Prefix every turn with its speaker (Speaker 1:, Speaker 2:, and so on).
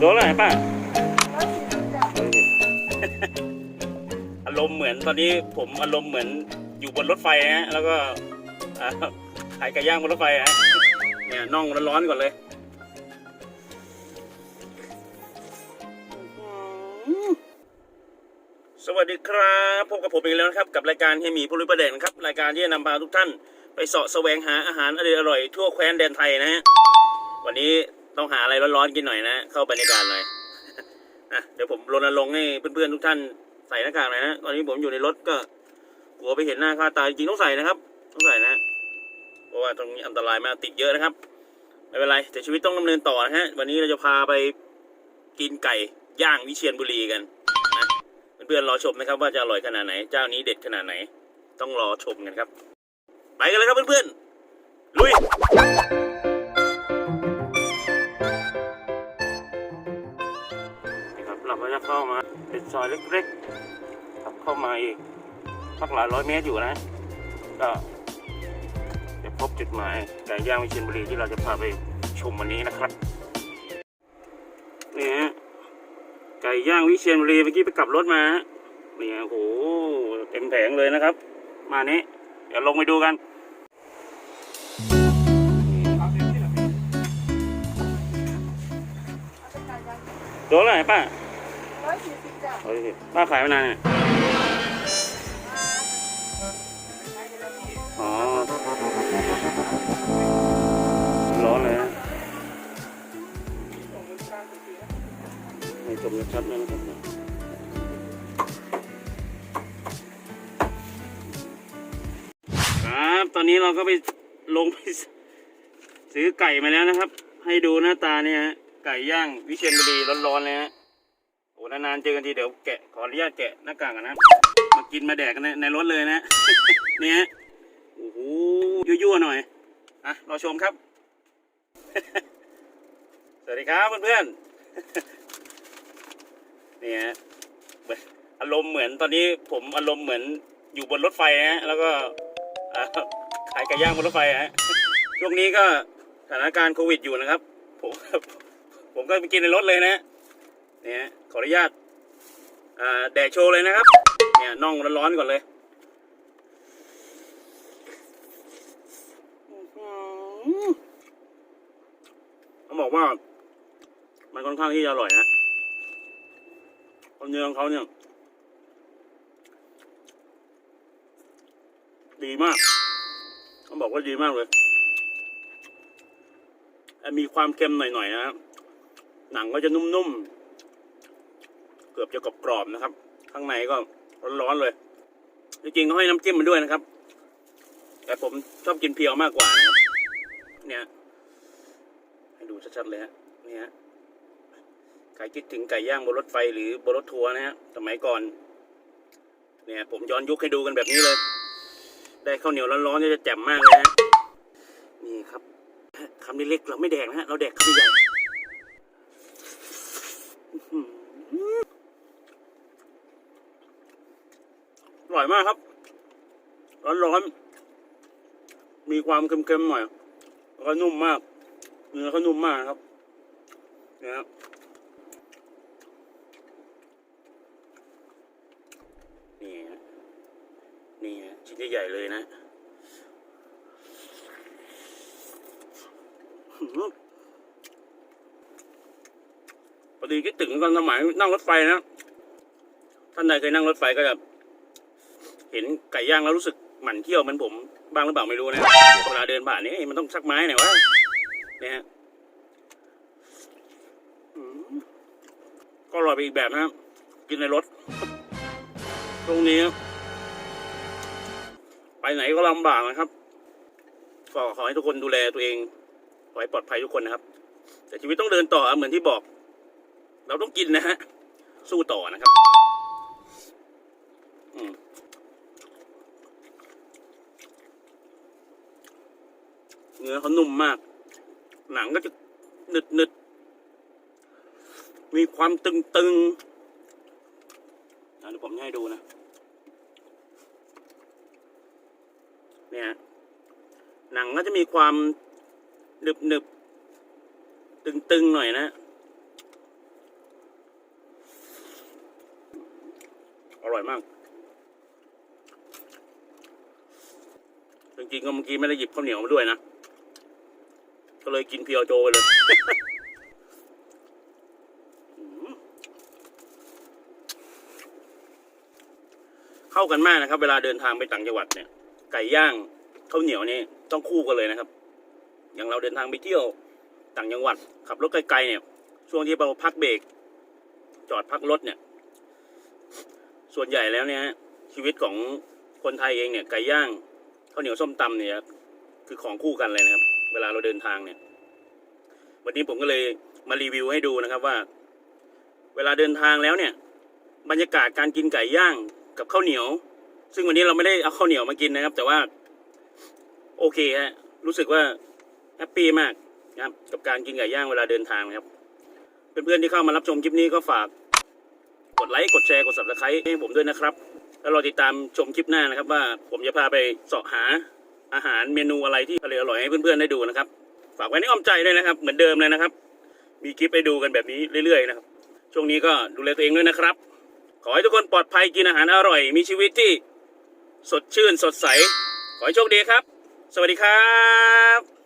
Speaker 1: โดนอะไรป้า
Speaker 2: ร้อยสี่สิบจ้ะ
Speaker 1: อารมณ์เหมือนตอนนี้ผมอารมณ์เหมือนอยู่บนรถไฟฮะแล้วก็ขายไก่ย่างบนรถไฟฮะเนี่ยน่องร้อนๆก่อนเลยสวัสดีครับพบกับผมอีกแล้วนะครับ กับรายการเฮมีผู้รู้ประเด็นครับ รายการที่จะนำพาทุกท่าน ไปเสาะแสวงหาอาหารอร่อยๆทั่วแคว้นแดนไทยนะฮะวันนี้ ต้องหาอะไรร้อนๆกินหน่อยนะ เข้าบรรยากาศหน่อยอะเดี๋ยวผมรณรงค์ให้เพื่อนๆทุกท่านใส่หน้ากากหน่อยนะ ตอนนี้ผมอยู่ในรถก็กลัวไปเห็นหน้าค่าตาจริงต้องใส่นะครับ ต้องใส่นะเพราะว่าตรงนี้อันตรายมากติดเยอะนะครับไม่เป็นไรแต่ชีวิตต้องดำเนินต่อนะฮะ วันนี้เราจะพาไปกินไก่ย่างวิเชียรบุรีกันนะเพื่อนๆรอชมนะครับ ว่าจะอร่อยขนาดไหน เจ้านี้เด็ดขนาดไหน ต้องรอชมกันครับ ไปกันเลยครับเพื่อนๆลุย เราก็จะเข้ามาเป็นซอยเล็กๆครับเข้ามาอีกพักหลายร้อยเมตรอยู่นะ ก็จะพบจุดหมายไก่ย่างวิเชียรบุรีที่เราจะพาไปชมวันนี้นะครับนี่ฮะไก่ย่างวิเชียรบุรีเมื่อกี้ไปกลับรถมาฮะนี่ฮะโอ้โหเต็มแผงเลยนะครับ มานี้ เดี๋ยวลงไปดูกัน
Speaker 2: เอาไปขายยัง
Speaker 1: โดนอะไรป้า
Speaker 2: สี่สิบจ้ะ
Speaker 1: โอ้ยป้าขายมานานเนี่ยอ๋อ ร้อนเลยฮะให้ชมชัดเลยนะครับครับ ตอนนี้เราก็ไปลงไปซื้อไก่มาแล้วนะครับ ให้ดูหน้าตาเนี่ยฮะ ไก่ย่างวิเชียรบุรีร้อนๆเลยฮะ อ้นานๆเจอกันทีเดี๋ยวแกะขออนุญาตแกะหน้ากากกันนะมากินมาแดกกันในในรถเลยนะ เนี่ยฮะโอ้โหยั่วๆหน่อยอะรอชมครับ สวัสดีครับเพื่อนๆเนี่ยฮะอารมณ์เหมือนตอนนี้ผมอารมณ์เหมือนอยู่บนรถไฟฮะแล้วก็ขายไก่ย่างบนรถไฟฮะช่วงนี้ก็สถานการณ์โควิดอยู่นะครับ ผมผมก็ไปกินในรถเลยนะ นี่ยฮะขออนุญาตแดกโชว์เลยนะครับ เนี่ยน่องร้อนๆก่อนเลยต้องบอกว่า มันค่อนข้างที่จะอร่อยนะเนื้อของเขาเนี่ย ดีมากต้องบอกว่าดีมากเลย มีความเค็มหน่อยๆนะครับ หนังก็จะนุ่มๆ กือบจะกรอบๆนะครับ ข้างในก็ร้อนๆเลย จริงๆเขาให้น้ำจิ้มมันด้วยนะครับ แต่ผมชอบกินเพียวมากกว่านะครับเนี่ยให้ดูชัดๆเลยฮะนี่ฮะใครคิดถึงไก่ย่างบนรถไฟหรือบนรถทัวร์นะฮะสมัยก่อน เนี่ย ผมย้อนยุคให้ดูกันแบบนี้เลย ได้ข้าวเหนียวร้อนๆจะแจ่มมากเลยนะนี่ครับคำนี้เล็กเราไม่แดกนะฮะเราแดกคำใหญ่ ร่อยมากครับ ร้อนๆ มีความเค็มๆหน่อยแล้วก็นุ่มมาก เนื้อก็นุ่มมากครับนี่ยครับนี่ฮะนี่ฮะชิ้นใหญ่ๆเลยนะพอดีคิดถึงตอนสมัยนั่งรถไฟนะ ท่านใดเคยนั่งรถไฟก็จะ เห็นไก่ย่างแล้วรู้สึกหมั่นเที่ยวเหมือนผมบ้างหรือเปล่าไม่รู้นะเวลาเดินผ่านนี่เอ้ยมันต้องชักไม้หน่อยวะเนี่ยฮะก็อร่อยไปอีกแบบนะครับกินในรถตรงนี้ ไปไหนก็ลำบากนะครับก็ขอให้ทุกคนดูแลตัวเองขอให้ปลอดภัยทุกคนนะครับ แต่ชีวิตต้องเดินต่อเหมือนที่บอก เราต้องกินนะฮะสู้ต่อนะครับ อืม เนื้อเขานุ่มมาก หนังก็จะหนึดหนึดมีความตึงตึงนะเดี๋ยวผมให้ดูนะ เนี่ย หนังก็จะมีความหนึบหนึบตึงตึงหน่อยนะ อร่อยมาก จริงๆก็เมื่อกี้ไม่ได้หยิบข้าวเหนียวมาด้วยนะ ก็เลยกินเพียวโจไปเลยเข้ากันมากนะครับ เวลาเดินทางไปต่างจังหวัดเนี่ย ไก่ย่างข้าวเหนียวนี่ต้องคู่กันเลยนะครับ อย่างเราเดินทางไปเที่ยวต่างจังหวัด ขับรถไกลๆเนี่ย ช่วงที่เราพักเบรกจอดพักรถเนี่ย ส่วนใหญ่แล้วเนี่ยชีวิตของคนไทยเองเนี่ยไก่ย่างข้าวเหนียวส้มตำเนี่ย คือของคู่กันเลยนะครับ เวลาเราเดินทางเนี่ย วันนี้ผมก็เลยมารีวิวให้ดูนะครับว่า เวลาเดินทางแล้วเนี่ย บรรยากาศการกินไก่ย่างกับข้าวเหนียว ซึ่งวันนี้เราไม่ได้เอาข้าวเหนียวมากินนะครับ แต่ว่า โอเคฮะรู้สึกว่าแฮปปี้มากนะครับ กับการกินไก่ย่างเวลาเดินทางนะครับเพื่อนๆที่เข้ามารับชมคลิปนี้ก็ฝากกดไลค์กดแชร์กด subscribe ให้ผมด้วยนะครับ แล้วรอติดตามชมคลิปหน้านะครับ ว่าผมจะพาไปเสาะหา อาหารเมนูอะไรที่อร่อยๆให้เพื่อนๆได้ดูนะครับ ฝากไว้ในอ้อมใจด้วยนะครับ เหมือนเดิมเลยนะครับ มีคลิปให้ดูกันแบบนี้เรื่อยๆนะครับ ช่วงนี้ก็ดูแลตัวเองด้วยนะครับ ขอให้ทุกคนปลอดภัยกินอาหารอร่อย มีชีวิตที่สดชื่นสดใส ขอให้โชคดีครับ สวัสดีครับ